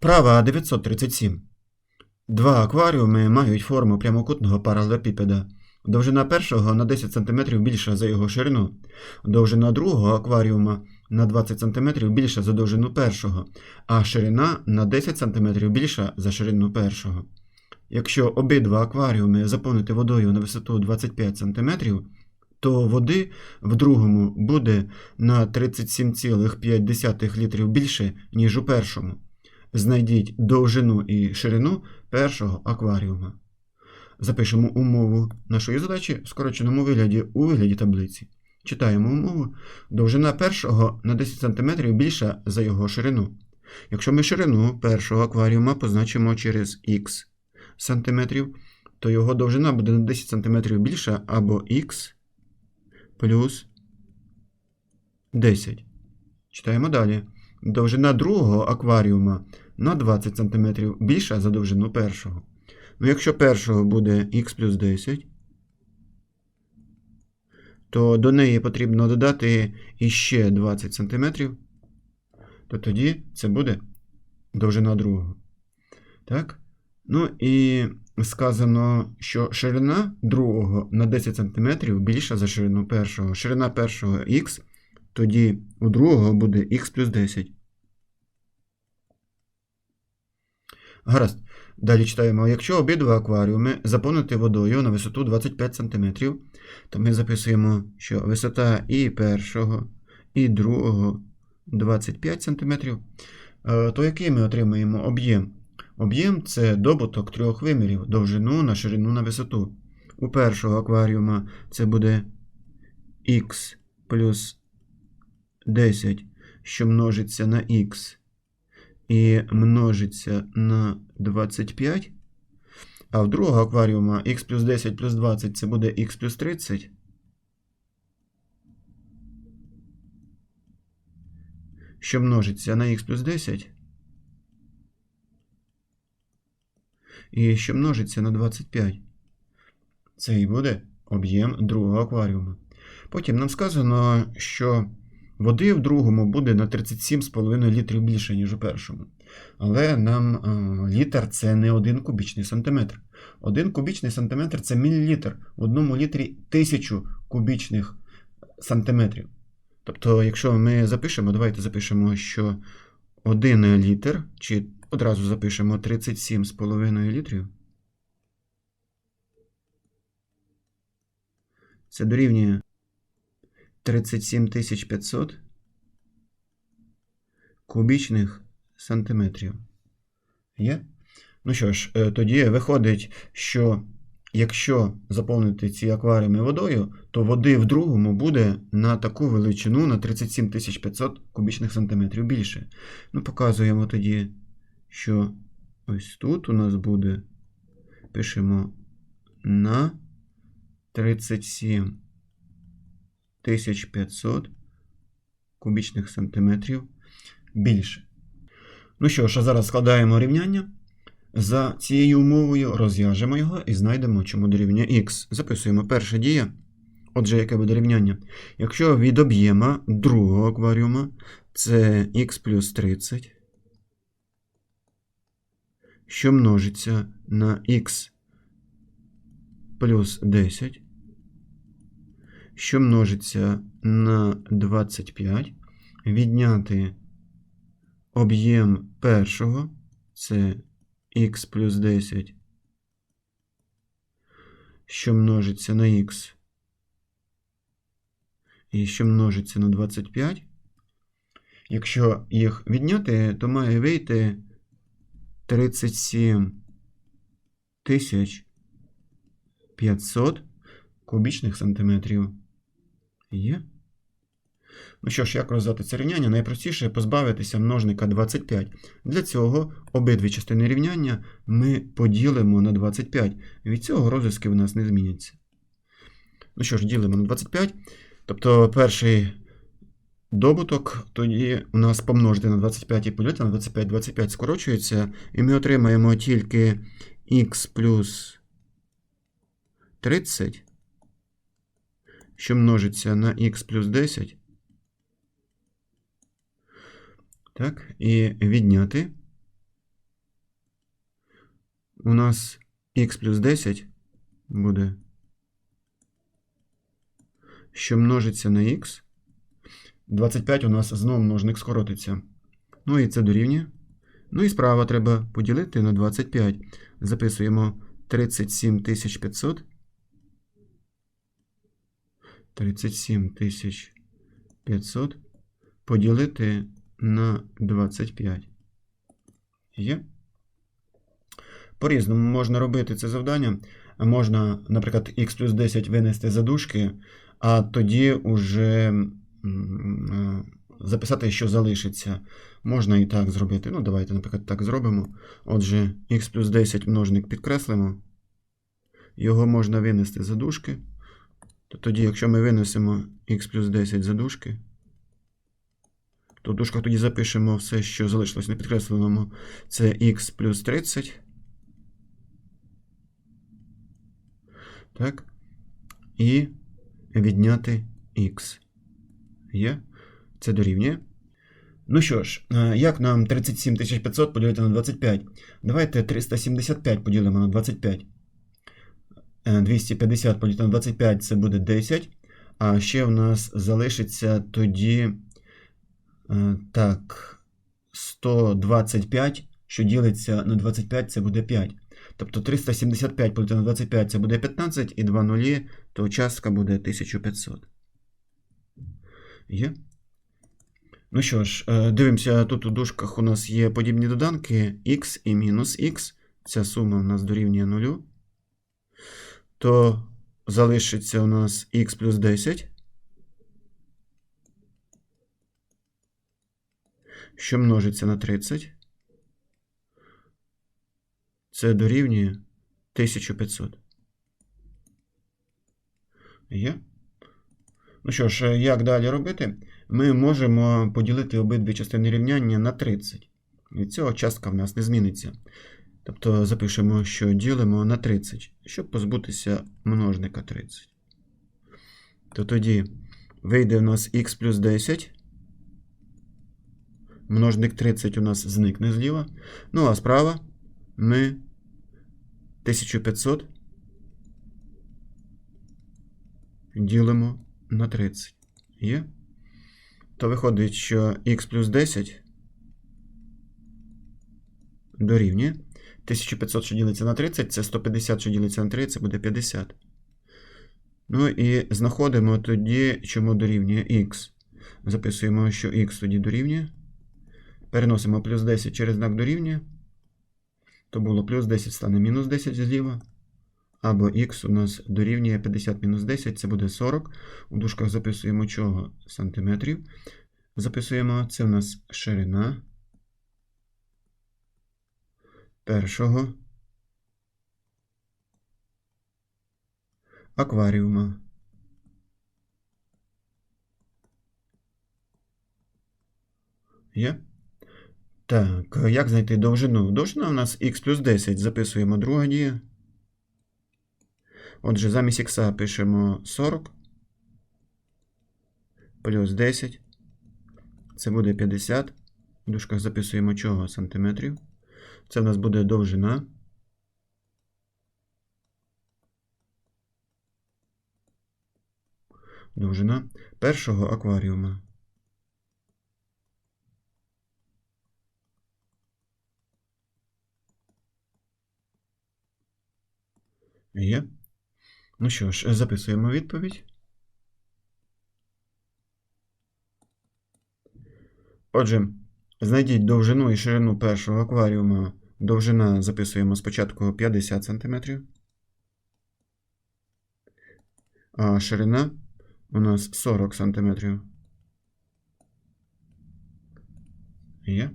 Вправа 937. Два акваріуми мають форму прямокутного паралелепіпеда. Довжина першого на 10 см більша за його ширину. Довжина другого акваріума на 20 см більша за довжину першого, а ширина на 10 см більша за ширину першого. Якщо обидва акваріуми заповнити водою на висоту 25 см, то води в другому буде на 37,5 літрів більше, ніж у першому. Знайдіть довжину і ширину першого акваріума. Запишемо умову нашої задачі в скороченому вигляді у вигляді таблиці. Читаємо умову. Довжина першого на 10 см більша за його ширину. Якщо ми ширину першого акваріума позначимо через х сантиметрів, то його довжина буде на 10 см більша або х плюс 10. Читаємо далі. Довжина другого акваріума на 20 см більша за довжину першого. Ну, якщо першого буде х плюс 10, то до неї потрібно додати іще 20 см, то тоді це буде довжина другого. Так? Ну і сказано, що ширина другого на 10 см більша за ширину першого. Ширина першого х, тоді у другого буде х плюс 10. Гаразд. Далі читаємо, якщо обидва акваріуми заповнити водою на висоту 25 см, то ми записуємо, що висота і першого, і другого 25 см, то який ми отримаємо об'єм? Об'єм це добуток трьох вимірів довжину на ширину на висоту. У першого акваріума це буде х плюс 10, що множиться на х і множиться на 25. А в другого акваріума х плюс 10 плюс 20 це буде х плюс 30. Що множиться на х плюс 10. І що множиться на 25. Це і буде об'єм другого акваріума. Потім нам сказано, що Води в другому буде на 37,5 літрів більше, ніж у першому. Але нам е, літр це не один кубічний сантиметр. Один кубічний сантиметр це мілілітр. В одному літрі тисячу кубічних сантиметрів. Тобто, якщо ми запишемо, давайте запишемо, що 1 літр, чи одразу запишемо 37,5 літрів. Це дорівнює 37 500 кубічних сантиметрів. Є? Ну що ж, е, тоді виходить, що якщо заповнити ці акваріуми водою, то води в другому буде на таку величину на 37 500 кубічних сантиметрів більше. Ну, показуємо тоді, що ось тут у нас буде, пишемо на 37 1500 кубічних сантиметрів більше. Ну що ж, а зараз складаємо рівняння. За цією умовою розв'яжемо його і знайдемо, чому дорівнює х. Записуємо перша дія. Отже, яке буде рівняння? Якщо від об'єма другого акваріума це х плюс 30, що множиться на х плюс 10, що множиться на 25, відняти об'єм першого, це х плюс 10, що множиться на х, і що множиться на 25. Якщо їх відняти, то має вийти 37 тисяч 500 кубічних сантиметрів. Є. Ну що ж, як розв'язати це рівняння? Найпростіше позбавитися множника 25. Для цього обидві частини рівняння ми поділимо на 25. Від цього розв'язки в нас не зміняться. Ну що ж, ділимо на 25. Тобто перший добуток тоді у нас помножити на 25 і поділити на 25, 25 скорочується, і ми отримаємо тільки х плюс 30 що множиться на х плюс 10. Так, і відняти у нас х плюс 10 буде, що множиться на х. 25 у нас знову множник скоротиться. Ну і це дорівнює. Ну і справа треба поділити на 25. Записуємо 37 500. 37 500 поділити на 25. Є? По-різному можна робити це завдання. Можна, наприклад, х плюс 10 винести за дужки, а тоді уже е, записати, що залишиться. Можна і так зробити. Ну, давайте, наприклад, так зробимо. Отже, х плюс 10 множник підкреслимо. Його можна винести за дужки. То тоді, якщо ми винесемо х плюс 10 за дужки, то в дужках тоді запишемо все, що залишилось на підкресленому. Це х плюс 30. Так. І відняти х. Є. Це дорівнює. Ну що ж, е, як нам 37 500 поділити на 25? Давайте 375 поділимо на 25. Е, 250 поділити на 25 це буде 10. А ще в нас залишиться тоді. е, Так, 125, що ділиться на 25, це буде 5. Тобто 375 поділити на 25 це буде 15, і 2 нулі, то частка буде 1500. Є? Ну що ж, е, дивимося, тут у дужках у нас є подібні доданки x і мінус x. Ця сума у нас дорівнює 0. То залишиться у нас x плюс 10. Що множиться на 30. Це дорівнює 1500. Є? Ну що ж, як далі робити? Ми можемо поділити обидві частини рівняння на 30. Від цього частка в нас не зміниться. Тобто запишемо, що ділимо на 30, щоб позбутися множника 30. То тоді вийде у нас х плюс 10. Множник 30 у нас зникне зліва. Ну, а справа ми 1500 ділимо на 30. Є? То виходить, що х плюс 10 дорівнює. 1500, що ділиться на 30, це 150, що ділиться на 3, це буде 50. Ну і знаходимо тоді, чому дорівнює х. Записуємо, що х тоді дорівнює. Переносимо плюс 10 через знак дорівнює. То було плюс 10 стане мінус 10 зліва. Або х у нас дорівнює 50 мінус 10, це буде 40. У дужках записуємо чого? Сантиметрів. Записуємо, це у нас ширина першого акваріума. Є? Так, як знайти довжину? Довжина у нас х плюс 10. Записуємо друга дія. Отже, замість х пишемо 40 плюс 10. Це буде 50. В дужках записуємо чого? Сантиметрів. Це в нас буде довжина. Довжина першого акваріума. Є. Ну що ж, записуємо відповідь. Отже, знайдіть довжину і ширину першого акваріума. Довжина записуємо спочатку 50 см. А ширина у нас 40 см. Є.